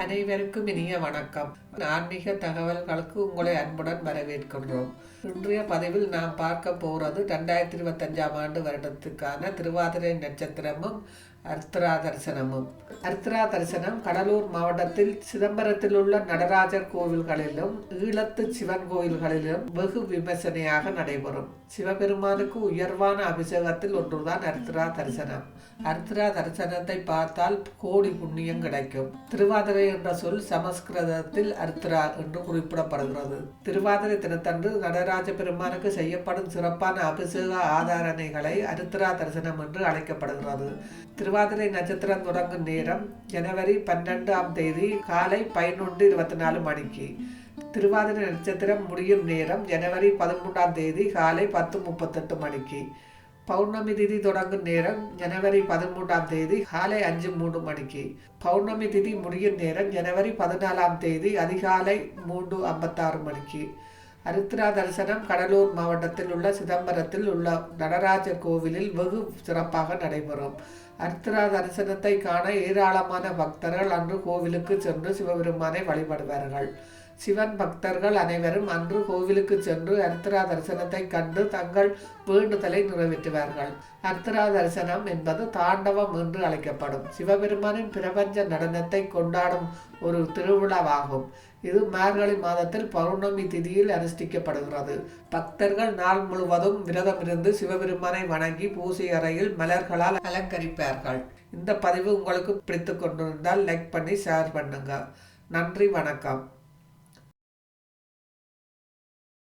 அனைவருக்கும் இனிய வணக்கம். ஆன்மீக தகவல்களுக்கு உங்களை அன்புடன் வரவேற்கின்றோம். இன்றைய பதிவில் நாம் பார்க்க போகிறது ரெண்டாயிரத்தி இருபத்தஞ்சாம் ஆண்டு வருடத்துக்கான திருவாதிரை நட்சத்திரமும் அர்த்தரா தரிசனமும் அர்த்தரா தரிசனம் கடலூர் மாவட்டத்தில் சிதம்பரத்தில் உள்ள நடராஜர் கோவில்களிலும் ஈழத்து சிவன் கோவில்களிலும் வெகு விமர்சனையாக நடைபெறும். சிவபெருமானுக்கு உயர்வான அபிஷேகத்தில் ஒன்றுதான் அர்த்தரா தரிசனம் அர்த்தரா தரிசனத்தை பார்த்தால் கோடி புண்ணியம் கிடைக்கும். திருவாதிரை என்ற சொல் சமஸ்கிருதத்தில் அர்த்தரா என்று குறிப்பிடப்படுகிறது. திருவாதிரை தினத்தன்று நடராஜ பெருமானுக்கு செய்யப்படும் சிறப்பான அபிஷேக ஆதாரணைகளை அருத்திரா தரிசனம் என்று அழைக்கப்படுகிறது. திருவாதிரை நட்சத்திரம் தொடங்கும் நேரம் ஜனவரி பன்னெண்டாம் தேதி காலை பதினொன்று இருபத்தி நாலு மணிக்கு. திருவாதிரை நட்சத்திரம் முடியும் நேரம் ஜனவரி பதிமூன்றாம் தேதி காலை பத்து முப்பத்தெட்டு மணிக்கு. பௌர்ணமி திதி தொடங்கும் நேரம் ஜனவரி பதிமூன்றாம் தேதி காலை அஞ்சு மூணு மணிக்கு. பௌர்ணமி திதி முடியும் நேரம் ஜனவரி பதினாலாம் தேதி அதிகாலை மூன்று ஐம்பத்தாறு மணிக்கு. அருத்ரா தரிசனம் கடலூர் மாவட்டத்தில் உள்ள சிதம்பரத்தில் உள்ள நடராஜர் கோவிலில் வெகு சிறப்பாக நடைபெறும். அருத்ரா தரிசனத்தை காண ஏராளமான பக்தர்கள் அன்று கோவிலுக்கு சென்று சிவபெருமானை வழிபடுவார்கள். சிவன் பக்தர்கள் அனைவரும் அன்று கோவிலுக்கு சென்று அர்த்தரா தரிசனத்தை கண்டு தங்கள் வேண்டுதலை நிறைவேற்றுவார்கள். அர்த்தரா தரிசனம் என்பது தாண்டவம் என்று அழைக்கப்படும். சிவபெருமானின் பிரபஞ்ச நடனத்தை கொண்டாடும் ஒரு திருவிழாவாகும். இது மார்கழி மாதத்தில் பௌர்ணமி திதியில் அனுஷ்டிக்கப்படுகிறது. பக்தர்கள் நாள் முழுவதும் விரதமிருந்து சிவபெருமானை வணங்கி பூசை அறையில் மலர்களால் அலங்கரிப்பார்கள். இந்த பதிவு உங்களுக்கு பிடித்து கொண்டிருந்தால் லைக் பண்ணி ஷேர் பண்ணுங்க. நன்றி வணக்கம்.